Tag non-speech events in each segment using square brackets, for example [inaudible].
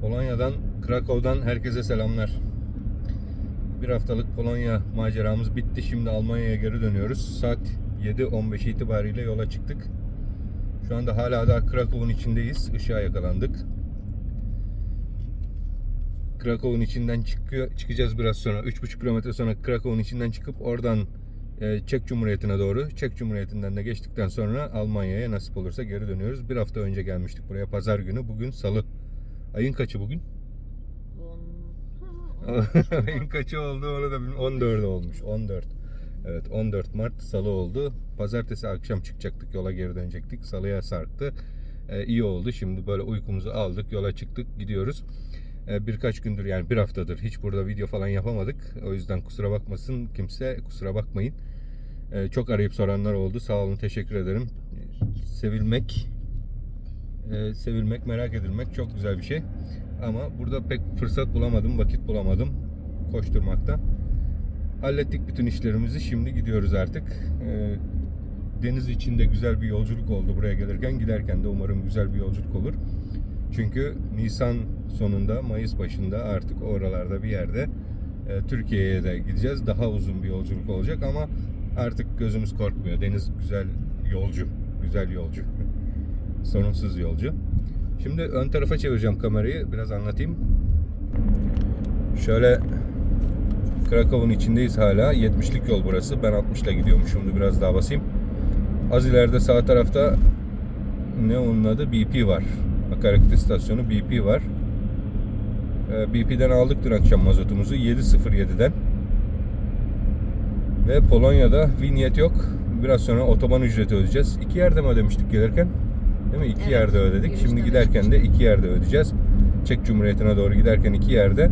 Polonya'dan, Krakow'dan herkese selamlar. Bir haftalık Polonya maceramız bitti. Şimdi Almanya'ya geri dönüyoruz. Saat 7.15 itibariyle yola çıktık. Şu anda hala daha Krakow'un içindeyiz. Işığa yakalandık. Krakow'un içinden çıkıyor, çıkacağız biraz sonra. 3,5 kilometre sonra Krakow'un içinden çıkıp oradan e, Çek Cumhuriyeti'ne doğru. Çek Cumhuriyeti'nden de geçtikten sonra Almanya'ya nasip olursa geri dönüyoruz. Bir hafta önce gelmiştik buraya pazar günü. Bugün salı. Ayın kaçı bugün? [laughs] Ayın kaçı oldu onu da bilmiyorum. 14 olmuş. 14. Evet 14 Mart Salı oldu. Pazartesi akşam çıkacaktık yola geri dönecektik. Salıya sarktı. Ee, iyi oldu. Şimdi böyle uykumuzu aldık. Yola çıktık. Gidiyoruz. Ee, birkaç gündür yani bir haftadır hiç burada video falan yapamadık. O yüzden kusura bakmasın kimse. Kusura bakmayın. Ee, çok arayıp soranlar oldu. Sağ olun. Teşekkür ederim. Sevilmek e, sevilmek, merak edilmek çok güzel bir şey. Ama burada pek fırsat bulamadım, vakit bulamadım koşturmakta. Hallettik bütün işlerimizi. Şimdi gidiyoruz artık. E, deniz içinde güzel bir yolculuk oldu buraya gelirken. Giderken de umarım güzel bir yolculuk olur. Çünkü Nisan sonunda, Mayıs başında artık oralarda bir yerde e, Türkiye'ye de gideceğiz. Daha uzun bir yolculuk olacak ama artık gözümüz korkmuyor. Deniz güzel yolcu, güzel yolcu. [laughs] Sorunsuz yolcu. Şimdi ön tarafa çevireceğim kamerayı. Biraz anlatayım. Şöyle Krakow'un içindeyiz hala. 70'lik yol burası. Ben 60 ile gidiyorum. Şimdi biraz daha basayım. Az ileride sağ tarafta ne onun adı? BP var. Akaryakıt istasyonu BP var. Ee, BP'den aldık dün akşam mazotumuzu 7.07'den. Ve Polonya'da vinyet yok. Biraz sonra otoban ücreti ödeyeceğiz. İki yerde mi ödemiştik gelirken? Değil mi? İki Evet, yerde ödedik. Şimdi giderken de iki yerde ödeyeceğiz. Çek Cumhuriyeti'ne doğru giderken iki yerde.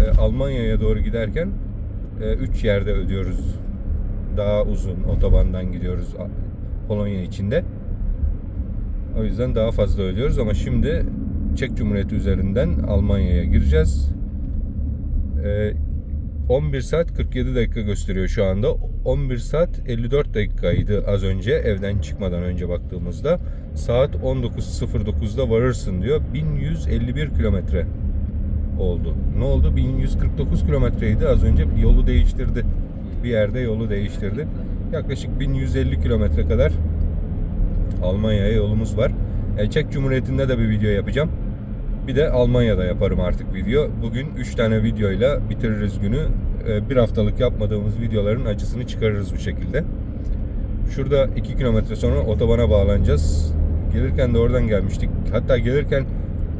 e, Almanya'ya doğru giderken e, üç yerde ödüyoruz. Daha uzun otobandan gidiyoruz Polonya içinde. O yüzden daha fazla ödüyoruz ama şimdi Çek Cumhuriyeti üzerinden Almanya'ya gireceğiz. E, 11 saat 47 dakika gösteriyor şu anda. 11 saat 54 dakikaydı az önce evden çıkmadan önce baktığımızda. Saat 19.09'da varırsın diyor. 1151 kilometre oldu. Ne oldu? 1149 kilometreydi az önce yolu değiştirdi. Bir yerde yolu değiştirdi. Yaklaşık 1150 kilometre kadar Almanya'ya yolumuz var. Çek Cumhuriyeti'nde de bir video yapacağım. Bir de Almanya'da yaparım artık video. Bugün 3 tane videoyla bitiririz günü. E, Bir haftalık yapmadığımız videoların acısını çıkarırız bu şekilde. Şurada 2 kilometre sonra otobana bağlanacağız. Gelirken de oradan gelmiştik. Hatta gelirken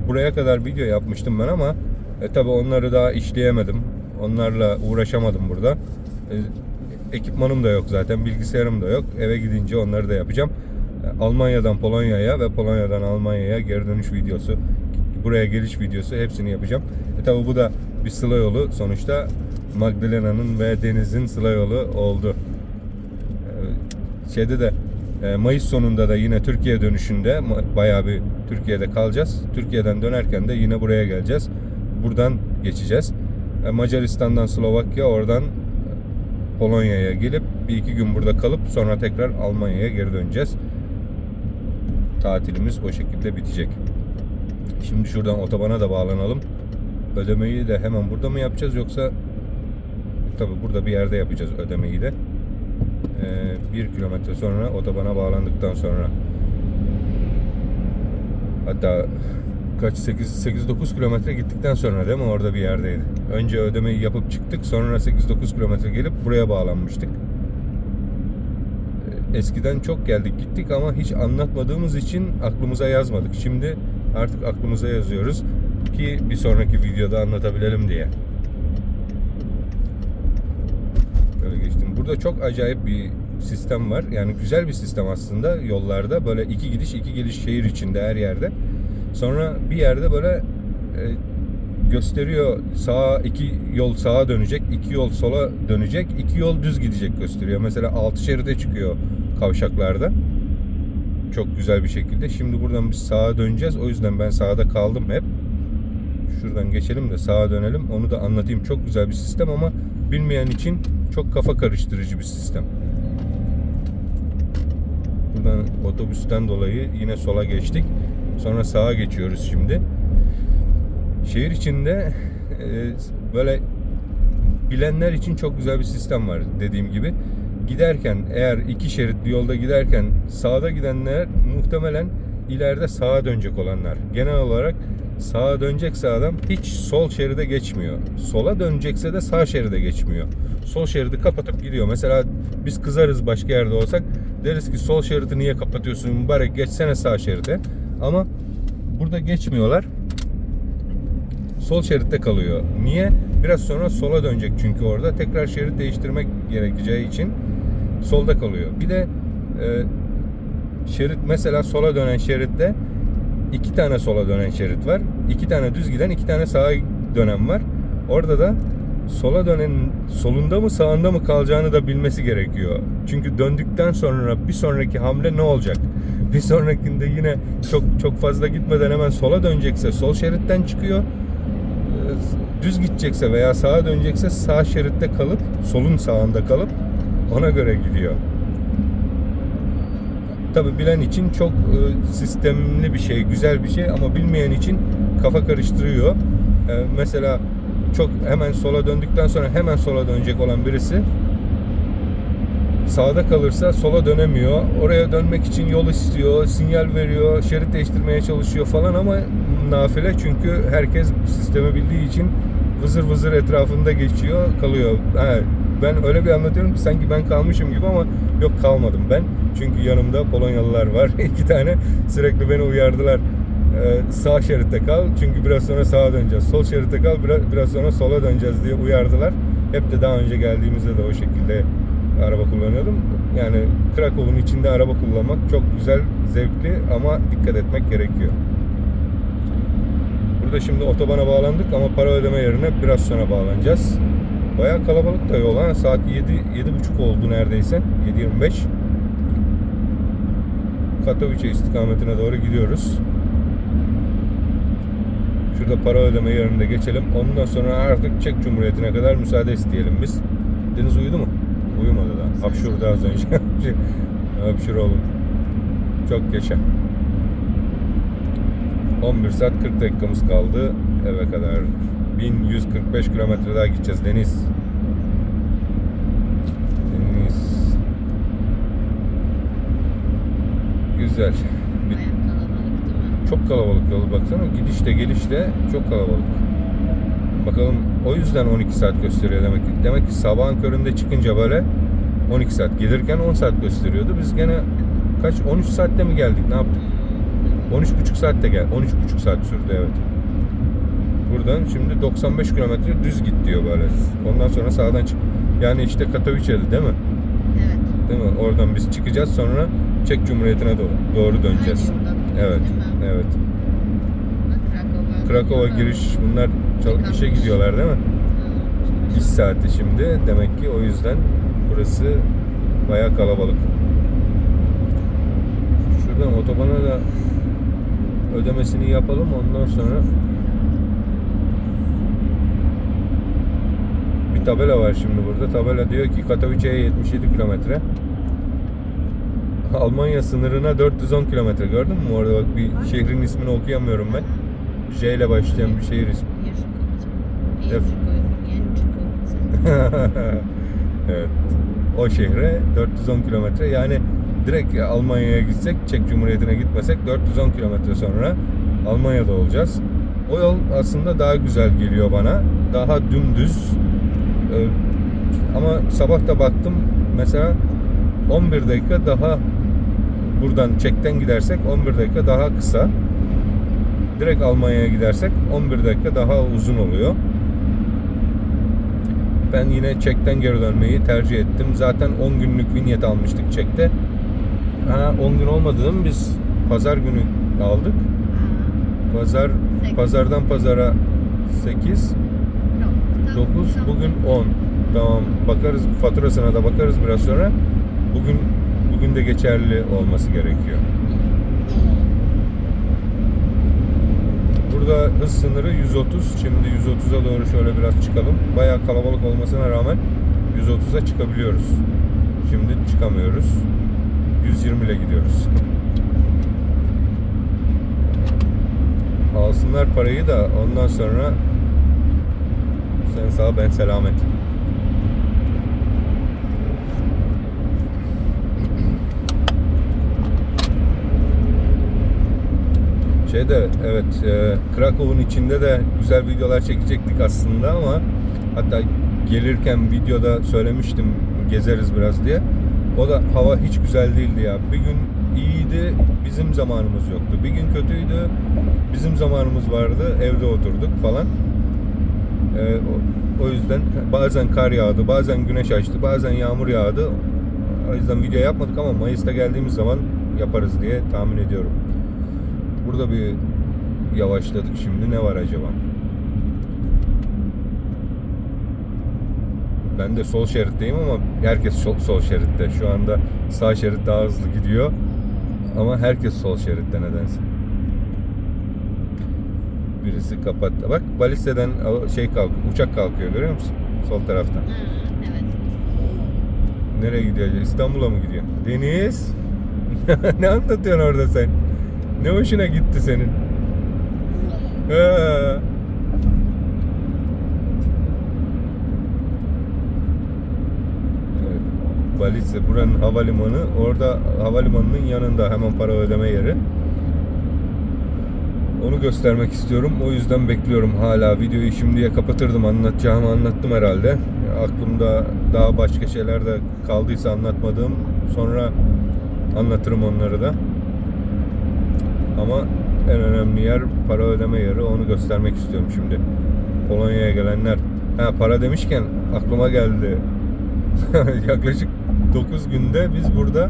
buraya kadar video yapmıştım ben ama e, tabi onları daha işleyemedim. Onlarla uğraşamadım burada. E, ekipmanım da yok zaten, bilgisayarım da yok. Eve gidince onları da yapacağım. E, Almanya'dan Polonya'ya ve Polonya'dan Almanya'ya geri dönüş videosu, buraya geliş videosu hepsini yapacağım. E tabi bu da bir sıla yolu. Sonuçta Magdalena'nın ve Deniz'in sıla yolu oldu. E, Şeyde de e, Mayıs sonunda da yine Türkiye dönüşünde bayağı bir Türkiye'de kalacağız. Türkiye'den dönerken de yine buraya geleceğiz. Buradan geçeceğiz. E, Macaristan'dan Slovakya, oradan Polonya'ya gelip bir iki gün burada kalıp sonra tekrar Almanya'ya geri döneceğiz. Tatilimiz o şekilde bitecek. Şimdi şuradan otobana da bağlanalım. Ödemeyi de hemen burada mı yapacağız yoksa tabi burada bir yerde yapacağız ödemeyi de. Ee, bir kilometre sonra otobana bağlandıktan sonra hatta kaç 8 8 9 kilometre gittikten sonra değil mi orada bir yerdeydi. Önce ödemeyi yapıp çıktık sonra 8 9 kilometre gelip buraya bağlanmıştık. Ee, Eskiden çok geldik gittik ama hiç anlatmadığımız için aklımıza yazmadık. Şimdi artık aklımıza yazıyoruz ki bir sonraki videoda anlatabilelim diye. Şöyle geçtim. Burada çok acayip bir sistem var. Yani güzel bir sistem aslında yollarda. Böyle iki gidiş iki geliş şehir içinde her yerde. Sonra bir yerde böyle e, gösteriyor sağa iki yol sağa dönecek, iki yol sola dönecek, iki yol düz gidecek gösteriyor. Mesela altı şeride çıkıyor kavşaklarda. Çok güzel bir şekilde. Şimdi buradan biz sağa döneceğiz. O yüzden ben sağda kaldım hep. Şuradan geçelim de sağa dönelim. Onu da anlatayım. Çok güzel bir sistem ama bilmeyen için çok kafa karıştırıcı bir sistem. Buradan otobüsten dolayı yine sola geçtik. Sonra sağa geçiyoruz şimdi. Şehir içinde e, böyle bilenler için çok güzel bir sistem var dediğim gibi. Giderken eğer iki şeritli yolda giderken sağda gidenler muhtemelen ileride sağa dönecek olanlar. Genel olarak sağa dönecekse adam hiç sol şeride geçmiyor. Sola dönecekse de sağ şeride geçmiyor. Sol şeridi kapatıp gidiyor. Mesela biz kızarız başka yerde olsak deriz ki sol şeridi niye kapatıyorsun mübarek geçsene sağ şeride. Ama burada geçmiyorlar sol şeritte kalıyor. Niye? Biraz sonra sola dönecek çünkü orada tekrar şerit değiştirmek gerekeceği için solda kalıyor. Bir de e, şerit mesela sola dönen şeritte iki tane sola dönen şerit var. iki tane düz giden, iki tane sağa dönen var. Orada da sola dönen solunda mı sağında mı kalacağını da bilmesi gerekiyor. Çünkü döndükten sonra bir sonraki hamle ne olacak? [laughs] Bir sonrakinde yine çok çok fazla gitmeden hemen sola dönecekse sol şeritten çıkıyor düz gidecekse veya sağa dönecekse sağ şeritte kalıp solun sağında kalıp ona göre gidiyor. Tabi bilen için çok e, sistemli bir şey, güzel bir şey ama bilmeyen için kafa karıştırıyor. E, mesela çok hemen sola döndükten sonra hemen sola dönecek olan birisi sağda kalırsa sola dönemiyor. Oraya dönmek için yol istiyor, sinyal veriyor, şerit değiştirmeye çalışıyor falan ama nafile çünkü herkes sistemi bildiği için vızır vızır etrafında geçiyor, kalıyor. Ha, ben öyle bir anlatıyorum ki sanki ben kalmışım gibi ama yok kalmadım ben. Çünkü yanımda Polonyalılar var. [laughs] iki tane sürekli beni uyardılar. Ee, sağ şeritte kal çünkü biraz sonra sağa döneceğiz. Sol şeritte kal biraz, biraz sonra sola döneceğiz diye uyardılar. Hep de daha önce geldiğimizde de o şekilde araba kullanıyordum. Yani Krakow'un içinde araba kullanmak çok güzel, zevkli ama dikkat etmek gerekiyor. Burada şimdi otobana bağlandık ama para ödeme yerine biraz sonra bağlanacağız. Bayağı kalabalık da yol ha. Saat 7 7.30 oldu neredeyse. 7.25. Katowice istikametine doğru gidiyoruz. Şurada para ödeme yerinde geçelim. Ondan sonra artık Çek Cumhuriyeti'ne kadar müsaade isteyelim biz. Deniz uyudu mu? Uyumadı da. Hapşurdu az önce. [laughs] Hapşur oğlum. Çok yaşa. 11 saat 40 dakikamız kaldı eve kadar. 1145 kilometre daha gideceğiz Deniz. Deniz. Güzel. Bir- çok kalabalık yol baksana. Gidişte gelişte çok kalabalık. Bakalım o yüzden 12 saat gösteriyor demek ki. Demek ki sabahın köründe çıkınca böyle 12 saat. Gelirken 10 saat gösteriyordu. Biz gene kaç 13 saatte mi geldik? Ne yaptık? 13,5 saatte gel. 13,5 saat sürdü evet. Buradan şimdi 95 kilometre düz git diyor böyle. Ondan sonra sağdan çık. Yani işte Katowice'di değil mi? Evet. Değil mi? Oradan biz çıkacağız sonra Çek Cumhuriyeti'ne doğru, doğru döneceğiz. Aynı Evet, evet. Krakow'a giriş bunlar çalıp işe gidiyorlar değil mi? İş saati şimdi. Demek ki o yüzden burası bayağı kalabalık. Şuradan otobana da ödemesini yapalım ondan sonra tabela var şimdi burada. Tabela diyor ki Katowice'ye 77 kilometre. Almanya sınırına 410 kilometre. Gördün mü orada bak bir şehrin ismini okuyamıyorum ben. J ile başlayan bir şehir ismi. [laughs] Evet. O şehre 410 kilometre yani direkt Almanya'ya gitsek Çek Cumhuriyeti'ne gitmesek 410 kilometre sonra Almanya'da olacağız. O yol aslında daha güzel geliyor bana. Daha dümdüz. Sabah da baktım mesela 11 dakika daha buradan Çek'ten gidersek 11 dakika daha kısa. Direkt Almanya'ya gidersek 11 dakika daha uzun oluyor. Ben yine Çek'ten geri dönmeyi tercih ettim. Zaten 10 günlük vinyet almıştık Çek'te. Ha 10 gün olmadı değil mi? Biz pazar günü aldık. Pazar Sekiz. pazardan pazara 8, Yok, tam- 9, tam- bugün 10. Tamam bakarız faturasına da bakarız biraz sonra. Bugün bugün de geçerli olması gerekiyor. Burada hız sınırı 130. Şimdi 130'a doğru şöyle biraz çıkalım. Bayağı kalabalık olmasına rağmen 130'a çıkabiliyoruz. Şimdi çıkamıyoruz. 120 ile gidiyoruz. alsınlar parayı da ondan sonra sen sağ ben selamet. Şeyde evet e, Krakow'un içinde de güzel videolar çekecektik aslında ama hatta gelirken videoda söylemiştim gezeriz biraz diye. O da hava hiç güzel değildi ya. Bir gün iyiydi, bizim zamanımız yoktu. Bir gün kötüydü, bizim zamanımız vardı, evde oturduk falan. Ee, o, yüzden bazen kar yağdı, bazen güneş açtı, bazen yağmur yağdı. O yüzden video yapmadık ama Mayıs'ta geldiğimiz zaman yaparız diye tahmin ediyorum. Burada bir yavaşladık şimdi. Ne var acaba? Ben de sol şeritteyim ama herkes sol, sol şeritte. Şu anda sağ şerit daha hızlı gidiyor. Ama herkes sol şeritte nedense. Birisi kapattı. Bak balisteden şey kalk, uçak kalkıyor görüyor musun? Sol taraftan. Evet. Nereye gidiyor? İstanbul'a mı gidiyor? Deniz. [laughs] ne anlatıyorsun orada sen? Ne hoşuna gitti senin? Evet. Balice buranın havalimanı. Orada havalimanının yanında hemen para ödeme yeri. Onu göstermek istiyorum. O yüzden bekliyorum hala. Videoyu şimdiye kapatırdım. Anlatacağımı anlattım herhalde. Aklımda daha başka şeyler de kaldıysa anlatmadığım. Sonra anlatırım onları da. Ama en önemli yer para ödeme yeri. Onu göstermek istiyorum şimdi. Polonya'ya gelenler. Ha para demişken aklıma geldi. [laughs] Yaklaşık 9 günde biz burada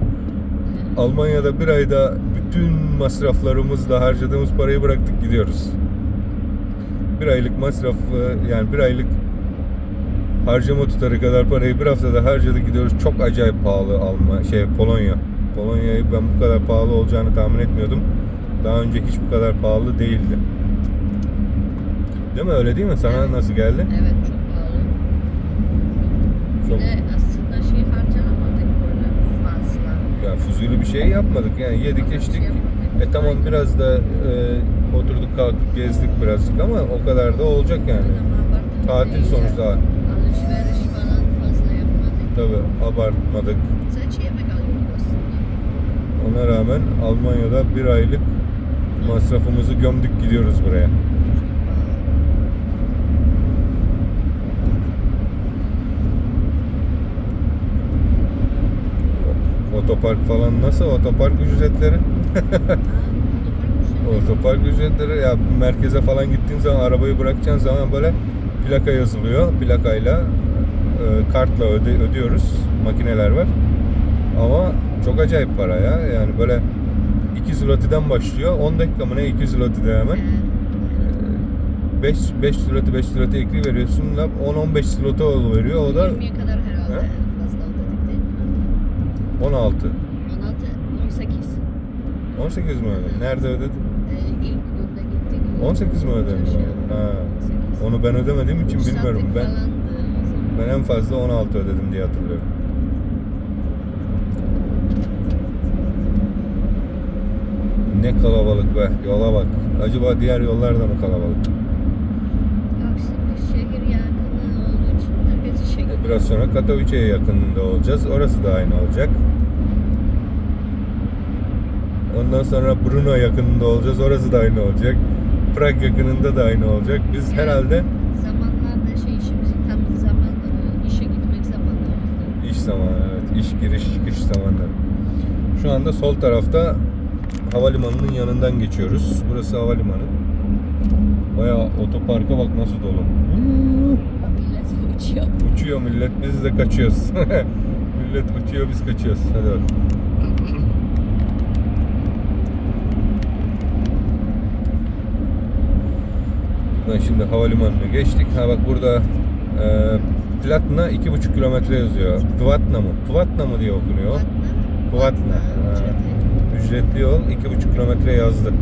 Almanya'da bir ayda bütün masraflarımızla harcadığımız parayı bıraktık gidiyoruz. Bir aylık masraf yani bir aylık harcama tutarı kadar parayı bir haftada harcadık gidiyoruz. Çok acayip pahalı Alman şey Polonya. Polonya'yı ben bu kadar pahalı olacağını tahmin etmiyordum. Daha önce hiç bu kadar pahalı değildi. Değil mi? Öyle değil mi? Sana Evet. nasıl geldi? Evet çok pahalı. Çok- Bir de aslında şey harcamadık böyle fazla. Ya fuzuli bir şey yapmadık. Yani yedik Ama içtik. şey yapmadık. E tamam biraz da e, oturduk kalktık gezdik birazcık ama o kadar da olacak yani. Tatil sonuçta. Alışveriş falan fazla yapmadık. Tabi abartmadık. Sadece yemek alıyorduk aslında. Ona rağmen Almanya'da bir aylık masrafımızı gömdük gidiyoruz buraya. Otopark falan nasıl? Otopark ücretleri. [laughs] Otopark ücretleri ya merkeze falan gittiğin zaman arabayı bırakacağın zaman böyle plaka yazılıyor. Plakayla e, kartla öde, ödüyoruz. Makineler var. Ama çok acayip para ya. Yani böyle 2 zlotiden başlıyor. 10 dakika mı ne 2 zlotide hemen. Ee, 5 5 zloty 5 zloty ekli veriyorsun. 10-15 zloty veriyor. O da 20'ye kadar herhalde fazla değil mi? 16. 16, 18. 18 mi ödedin? Nerede ödedin? Ee, ilk günde gittik. 18 mi? Çarşıya. Ha. 18. Onu ben ödemediğim için bilmiyorum. Ben ben en fazla 16 ödedim diye hatırlıyorum. Ne kalabalık be. Yola bak. Acaba diğer yollar da mı kalabalık? Yok şimdi şehir yakını olduğu için herkes işe gidiyor. Biraz sonra Katowice'ye yakınında olacağız. Orası da aynı olacak. Ondan sonra Brno yakınında olacağız. Orası da aynı olacak. Prag yakınında da aynı olacak. Biz Yani herhalde Zamanlarda şey işimizin tam zamanları, işe gitmek zamanları. iş zamanı evet. İş giriş çıkış zamanları. Şu anda sol tarafta havalimanının yanından geçiyoruz. Burası havalimanı. Bayağı otoparka bak nasıl dolu. Millet uçuyor. Uçuyor millet biz de kaçıyoruz. [laughs] millet uçuyor biz kaçıyoruz. Hadi bakalım. Buradan şimdi havalimanına geçtik. Ha bak burada e, Platna 2,5 kilometre yazıyor. Pvatna mı? Pvatna mı diye okunuyor. Pvatna. Ha. Ücretli yol 2,5 kilometre yazdı.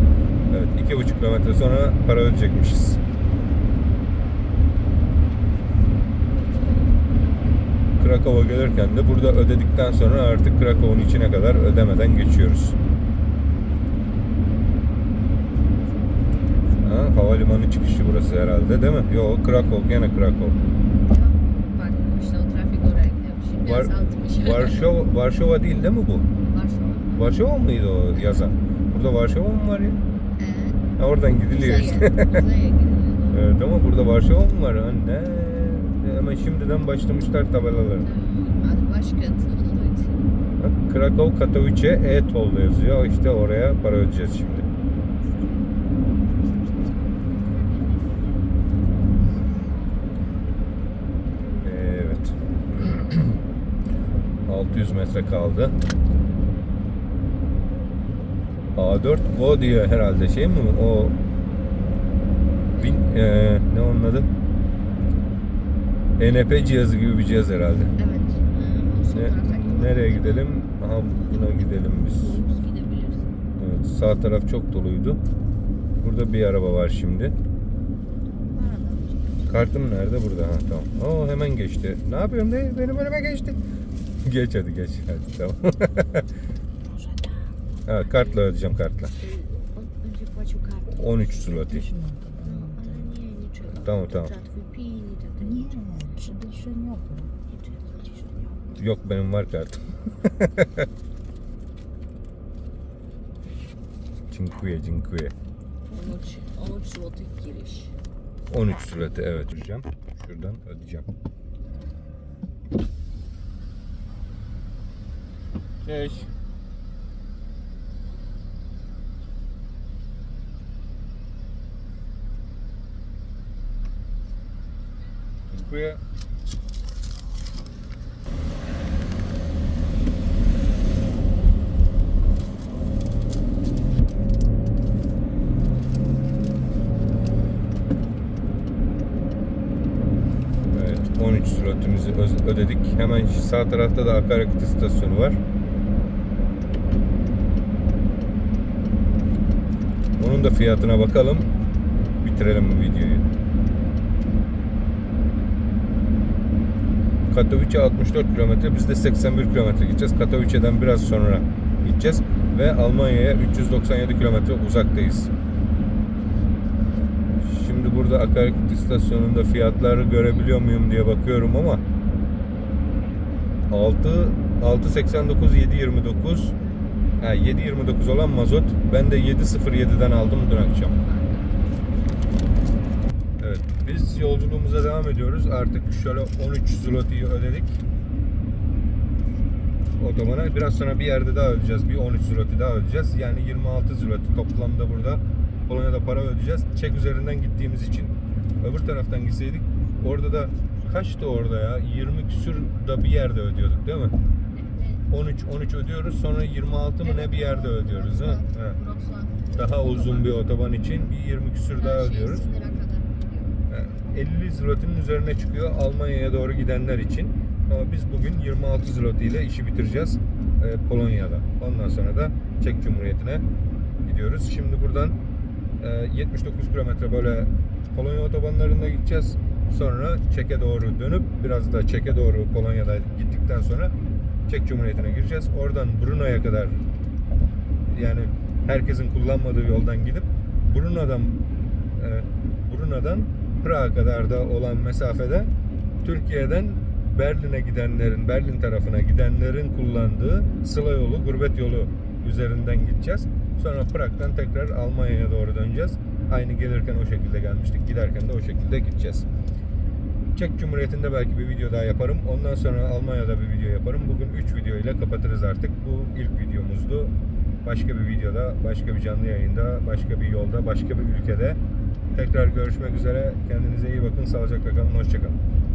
Evet 2,5 kilometre sonra para ödeyecekmişiz. Krakow'a gelirken de burada ödedikten sonra artık Krakow'un içine kadar ödemeden geçiyoruz. Ha, Havalimanı çıkışı burası herhalde değil mi? Yok Krakow gene Krakow. Bak işte o trafik oraya gidiyor. Şimdi Var. Varşova, Varşova değil değil mi bu? Varşova. Varşova mıydı o yazan? Burada Varşova mı var ya? Ee, Ha, oradan gidiliyor işte. Uzaya, [laughs] evet ama burada Varşova mı var? Ha, ne? Hemen şimdiden başlamışlar tabelaları. Baş- Başkent. Bak, Krakow Katowice E-Toll yazıyor. İşte oraya para ödeyeceğiz şimdi. Evet. [clears throat] 600 metre kaldı. A4 Go diyor herhalde şey mi o bin, eee, ne onun adı? ENP cihazı gibi bir cihaz herhalde. Evet. Ee, o Ne, nereye gidelim? Aha buna gidelim biz. Evet, sağ taraf çok doluydu. Burada bir araba var şimdi. Kartım nerede? Burada. Ha tamam. Oo hemen geçti. Ne yapıyorum değil? Benim önüme geçti. [laughs] Geç hadi geç. Hadi tamam. [laughs] ha, kartla ödeyeceğim kartla. Önce płacił kartą. 13 zloty. No, ale nie, nie trzeba. Tamam, tamam. Zbliżenia. Yok benim var kartım. [laughs] Cinkuye, cinkuye. Ponoć, 13 złotych giriş. 13 zloty evet ödeyeceğim. Şuradan ödeyeceğim. Cześć. Dziękuję. Evet, 13 slotumuzu öz- ödedik. Hemen sağ tarafta da akaryakıt istasyonu var. Onun da fiyatına bakalım. Bitirelim bu videoyu. Katowice 64 kilometre, biz de 81 kilometre gideceğiz. Katowice'den biraz sonra gideceğiz ve Almanya'ya 397 kilometre uzaktayız. Şimdi burada akaryakıt istasyonunda fiyatları görebiliyor muyum diye bakıyorum ama 6 689 729 ha 729 olan mazot ben de 707'den aldım dün akşam. Evet biz yolculuğumuza devam ediyoruz. Artık şöyle 13 zloty'yi ödedik. Otobana biraz sonra bir yerde daha ödeyeceğiz. Bir 13 zloty daha ödeyeceğiz. Yani 26 zloty toplamda burada Polonya'da para ödeyeceğiz. Çek üzerinden gittiğimiz için. Öbür taraftan gitseydik orada da kaçtı orada ya? 20 küsür da bir yerde ödüyorduk değil mi? 13 13 ödüyoruz sonra 26 mı ne bir yerde ödüyoruz ha? ha. Daha uzun bir otoban için bir 20 küsür daha ödüyoruz. Yani 50 zlotinin üzerine çıkıyor Almanya'ya doğru gidenler için. Ama biz bugün 26 zloty ile işi bitireceğiz e, Polonya'da. Ondan sonra da Çek Cumhuriyeti'ne gidiyoruz. Şimdi buradan e, 79 kilometre böyle Polonya otobanlarında gideceğiz. Sonra Çek'e doğru dönüp biraz da Çek'e doğru Polonya'da gittikten sonra Çek Cumhuriyeti'ne gireceğiz. Oradan Brno'ya kadar yani herkesin kullanmadığı yoldan gidip Brno'dan e, Brno'dan Prag'a kadar da olan mesafede Türkiye'den Berlin'e gidenlerin, Berlin tarafına gidenlerin kullandığı Sıla yolu, gurbet yolu üzerinden gideceğiz. Sonra Prag'dan tekrar Almanya'ya doğru döneceğiz. Aynı gelirken o şekilde gelmiştik, giderken de o şekilde gideceğiz. Çek Cumhuriyeti'nde belki bir video daha yaparım. Ondan sonra Almanya'da bir video yaparım. Bugün 3 video ile kapatırız artık. Bu ilk videomuzdu. Başka bir videoda, başka bir canlı yayında, başka bir yolda, başka bir ülkede tekrar görüşmek üzere. Kendinize iyi bakın. Sağlıcakla kalın. Hoşçakalın.